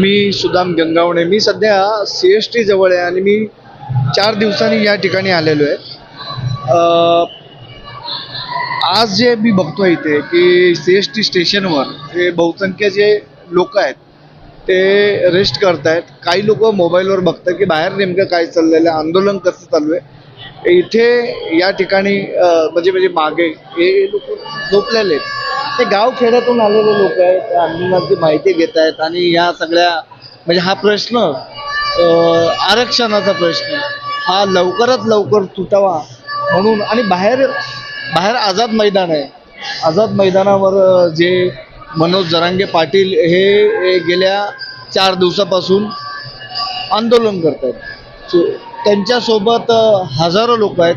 मी सुदाम गंगावणे. मी सध्या C S T जवळ आहे आणि मी चार दिवसांनी या ठिकाणी आलेलो आहे. आज जे मी बघतोय इथे की सी एस टी स्टेशनवर हे बहुसंख्य जे लोक आहेत ते रेस्ट करतायत. काही लोक मोबाईलवर बघतात की बाहेर नेमकं काय चाललेलं आहे आंदोलन कसं चालू आहे. इथे या ठिकाणी म्हणजे म्हणजे मागे हे लोक झोपलेले आहेत. ते गाव खेड्यातून आलेले लोक आहेत त्या आंदोलनाची माहिती घेत आहेत. आणि या सगळ्या म्हणजे हा प्रश्न आरक्षणाचा प्रश्न हा लवकरात लवकर तुटावा म्हणून आणि बाहेर बाहेर आझाद मैदान आहे. आझाद मैदानावर जे मनोज जरांगे पाटील हे गेल्या चार दिवसापासून आंदोलन करत आहेत सो त्यांच्यासोबत हजारो लोक आहेत.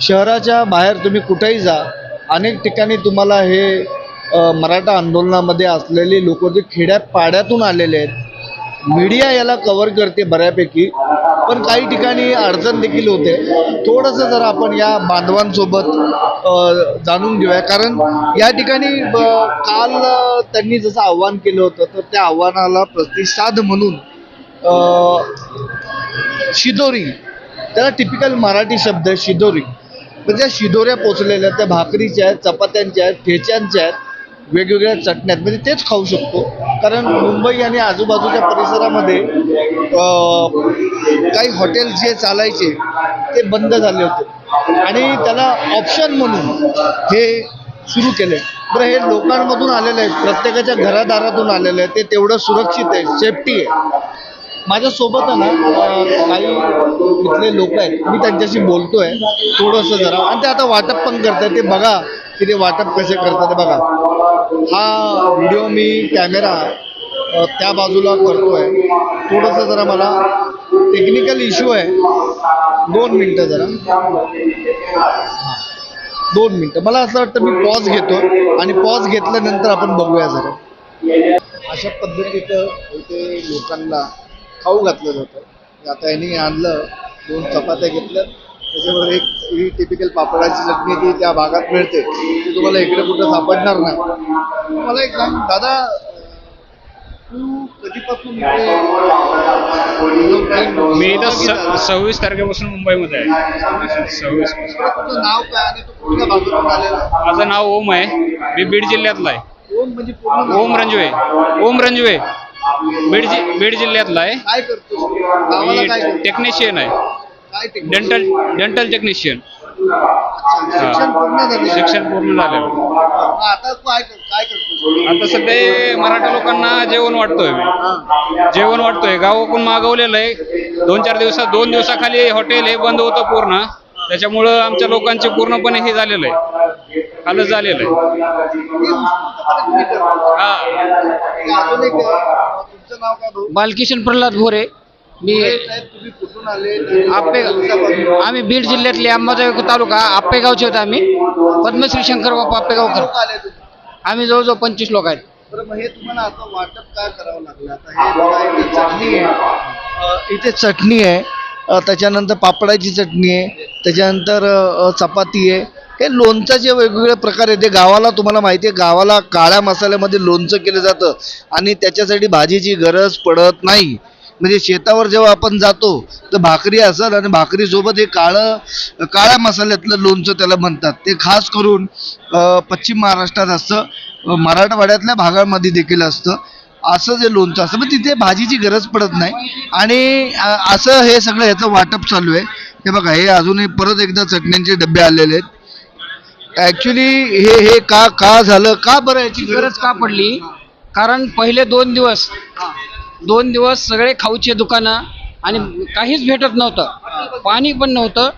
शहराच्या बाहेर तुम्ही कुठेही जा अनेक ठिकाणी तुम्हाला हे मराठा आंदोलनामध्ये असलेले लोक जे खेड्यापाड्यातून आलेले आहेत मीडिया याला कव्हर करते बऱ्यापैकी पण काही ठिकाणी अडचण देखील होते. थोडंसं जर आपण या बांधवांसोबत जाणून घेऊया. कारण या ठिकाणी ब- काल त्यांनी जसं आव्हान केलं होतं तर त्या आव्हानाला प्रतिसाद म्हणून शिदोरी त्याला टिपिकल मराठी शब्द आहे शिदोरी. म्हणजे शिदोऱ्या पोचलेल्या त्या भाकरीच्या आहेत चपात्यांच्या आहेत ठेच्यांच्या आहेत वेगवेगळ्या चटण्या आहेत. म्हणजे तेच खाऊ शकतो. कारण मुंबई आणि आजूबाजूच्या परिसरामध्ये काही हॉटेल जे चालायचे ते बंद झाले होते. आणि त्याला ऑप्शन म्हणून हे सुरू केले. बरं हे लोकांमधून आलेले आहेत प्रत्येकाच्या घरादारातून आलेले आहेत ते तेवढं सुरक्षित आहे सेफ्टी आहे. माझ्यासोबत आहे ना काही इथले लोक आहेत मी त्यांच्याशी बोलतोय थोडंसं जरा. आणि ते आता वाटप पण करतात ते बघा की ते वाटप कसे करतात ते बघा. हा व्हिडिओ मी कॅमेरा त्या बाजूला करतोय. थोडंसं जरा मला टेक्निकल इश्यू आहे. दोन मिनटं जरा. हां. दोन मिनटं. मला असं वाटतं मी पॉज घेतो आणि पॉज घेतल्यानंतर आपण बघूया जरा. अशा पद्धतीचं इथे लोकांना खाऊ घातलं जातं आता यांनी आणलं दोन चपात्या घेतल्या. त्याच्यावर एक ही टिपिकल पापडाची चटणी ती त्या भागात मिळते. ती तुम्हाला इकडे कुठं सापडणार नाही. मला एक सांग दादा तू कधीपासून मी इथं स- सव्वीस तारखेपासून मुंबईमध्ये आहे. सव्वीस तुझं नाव काय आणि तू कुठल्या भागातून आलेला? माझं नाव ओम आहे. मी बीड जिल्ह्यातला आहे. ओम म्हणजे पूर्ण. ओम रंजवे. ओम रंजवे. बीड जि बीड जिल्ह्यातला आहे. काय करतो गावाला काय मी करतो टेक्निशियन आहे. काय? डेंटल डेंटल टेक्निशियन शिक्षण पूर्ण झालं. शिक्षण पूर्ण झालेलं मग आता तू काय कर- काय करतो आता सध्या मराठा लोकांना जेवण वाटतोय. मी हा. जेवण वाटतोय. गावाकडून मागवलेलं आहे. दोन चार दिवसात दोन दिवसाखाली हॉटेल हे बंद होतं पूर्ण. त्याच्यामुळं आमच्या लोकांचे पूर्णपणे हे झालेलं आहे. कालच झालेलं आहे. हे उत्स्फूर्तपणे तुम्ही करता. हा. आणि अजून एक अं, तुमचं नाव काय भाऊ? बालकिशन प्रल्हाद भोरे मी साहेब तुम्ही कुठून आले? आप्पे आम्ही बीड जिल्ह्यातले अंबाजोगाई तालुका आप्पेगावचे होते आम्ही. पद्मश्री शंकर बाप्पा आप्पेगावकर लोक आले तुम्ही आम्ही जवळजवळ पंचवीस लोक आहेत. बरं मग हे तुम्हाला आता वाटप काय करावं लागलं? आता हे बघा इथे चटणी आहे. अं, इथे चटणी आहे. अं, त्याच्यानंतर पापडाची चटणी आहे. त्याच्यानंतर अं, चपाती आहे. हे लोणचाचे वेगवेगळे प्रकार येते ते गावाला तुम्हाला माहिती आहे गावाला काळ्या मसाल्यामध्ये लोणचं केलं जातं. आणि त्याच्यासाठी भाजीची गरज पडत नाही. म्हणजे शेतावर जेव्हा आपण जातो तर भाकरी असेल आणि भाकरीसोबत हे काळं काळ्या मसाल्यातलं लोणचं त्याला म्हणतात. ते खास करून पश्चिम महाराष्ट्रात असतं. मराठवाड्यातल्या भागामध्ये देखील असतं. असं जे लोणचं असतं मग तिथे भाजीची गरज पडत नाही. आणि असं हे सगळं ह्याचं वाटप चालू आहे. हे बघा हे अजूनही परत एकदा चटण्यांचे डबे आलेले आहेत. ॲक्च्युली हे हे का का झालं का बरं याची गरज का पडली? कारण पहिले दोन दिवस दोन दिवस सगळे खाऊचे दुकानं आणि काहीच भेटत नव्हतं. पाणी पण नव्हतं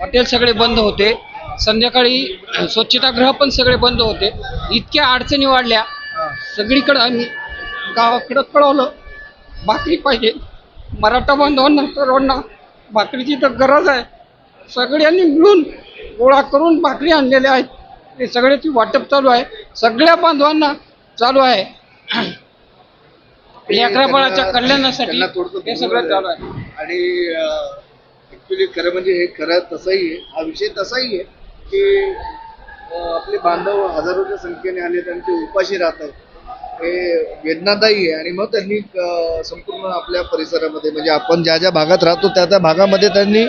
हॉटेल सगळे बंद होते. संध्याकाळी स्वच्छतागृह पण सगळे बंद होते. इतक्या अडचणी वाढल्या. सगळीकडं आम्ही गावाकडं कळवलं. भाकरी पाहिजे. मराठा बांधवांना सर्वांना भाकरीची तर गरज आहे. सगळ्यांनी मिळून गोळा करून भाकरी आणलेल्या आहेत. हे सगळ्याची वाटप चालू आहे. सगळ्या बांधवांना चालू आहे. लेकरा बाळाच्या कल्याणासाठी हे सगळं चालू आहे. आणि ऍक्च्युली खरं म्हणजे हे खरं तसंही आहे. हा विषय तसाही आहे की आपले बांधव हजारोच्या संख्येने आलेत आणि ते उपाशी राहतात. हे वेदनादायी आहे. आणि मग त्यांनी संपूर्ण आपल्या परिसरामध्ये म्हणजे आपण ज्या ज्या भागात राहतो त्या त्या भागामध्ये त्यांनी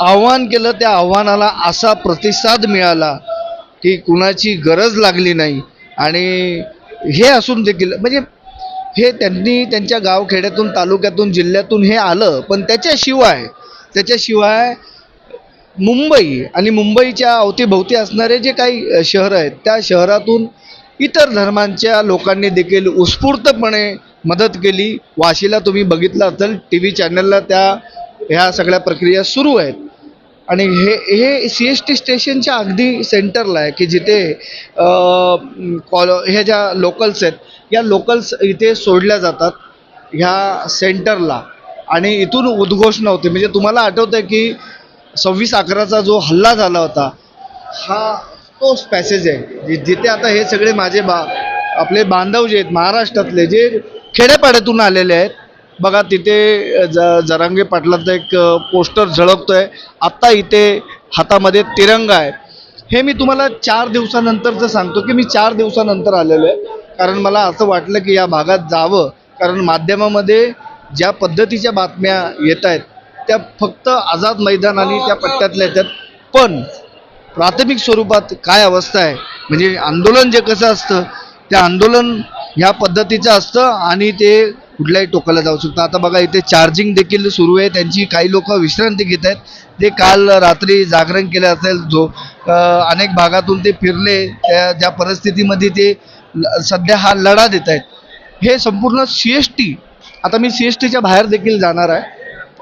आव्हान केलं त्या आव्हानाला असा प्रतिसाद मिळाला की कुणाची गरज लागली नाही. आणि हे असून देखील म्हणजे हे त्यांनी त्यांच्या गावखेड्यातून तालुक्यातून जिल्ह्यातून हे आलं पण त्याच्याशिवाय त्याच्याशिवाय मुंबई आणि मुंबईच्या अवतीभोवती असणारे जे काही शहरं आहेत त्या शहरातून इतर धर्मांच्या लोकांनी देखील उत्स्फूर्तपणे मदत केली. वाशीला तुम्ही बघितलं असेल टी व्ही चॅनलला त्या ह्या सगळ्या प्रक्रिया सुरू आहेत. आणि हे हे सी एस टी स्टेशनच्या अगदी सेंटरला आहे की जिथे कॉल ह्या ज्या लोकल्स आहेत या लोकल्स इथे सोडल्या जातात ह्या सेंटरला. आणि इथून उद्घोषणा होते. म्हणजे तुम्हाला आठवतं आहे की सव्वीस अकराचा जो हल्ला झाला होता हा तोच पॅसेज आहे. जिथे आता हे सगळे माझे बा आपले बांधव जे आहेत महाराष्ट्रातले जे खेड्यापाड्यातून आलेले आहेत बघा तिथे ज जरांगे पाटलाचं एक पोस्टर पोस्टर झळकतोय. आत्ता इथे हातामध्ये तिरंगा आहे. हे मी तुम्हाला चार दिवसानंतरचं सांगतो की मी चार दिवसानंतर आलेलो आहे. कारण मला असं वाटलं की या भागात जावं. कारण माध्यमामध्ये ज्या पद्धतीच्या बातम्या येत आहेत त्या फक्त आझाद मैदान आणि त्या पट्ट्यातल्या येतात. पण प्राथमिक स्वरूपात काय अवस्था आहे? म्हणजे आंदोलन जे कसं असतं ते आंदोलन ह्या पद्धतीचं असतं आणि ते कुठल्याही टोकाला जाऊ शकतो. आता बघा इथे चार्जिंग देखील सुरू आहे. त्यांची काही लोक विश्रांती घेत आहेत. ते काल रात्री जागरण केलं असेल जो अनेक भागातून ते फिरले. त्या ज्या परिस्थितीमध्ये ते सध्या हा लढा देत आहेत. हे संपूर्ण सी एस टी आता मी सी एस टीच्या बाहेर देखील जाणार आहे.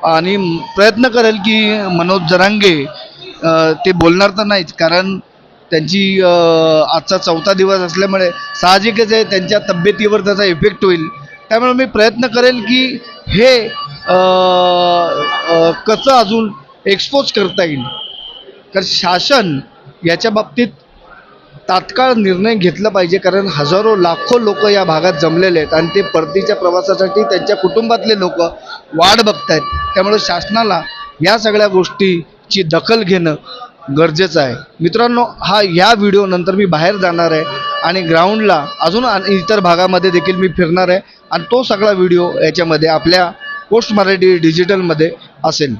आणि प्रयत्न करेल की मनोज जरांगे ते बोलणार तर नाहीच कारण त्यांची आजचा चौथा दिवस असल्यामुळे साहजिकच आहे त्यांच्या तब्येतीवर त्याचा इफेक्ट होईल. त्यामुळे मी प्रयत्न करेल की हे कसं अजून एक्सपोज करता येईल. कारण शासन याच्या बाबतीत तात्काळ निर्णय घेतला पाहिजे कारण हजारो लाखो लोक या भागात जमलेले आहेत आणि ते परतीच्या प्रवासासाठी त्यांच्या कुटुंबातले लोक वाट आहेत त्यामुळे शासनाला या सगळ्या गोष्टीची दखल घेणं गरजेचं आहे. मित्रांनो हा या व्हिडिओ नंतर मी बाहेर जाणार आहे आणि ग्राउंडला अजून इतर भागामध्ये देखील मी फिरणार आहे आणि तो सगळा व्हिडिओ याच्यामध्ये आपल्या पोस्ट मराठी डिजिटलमध्ये असेल.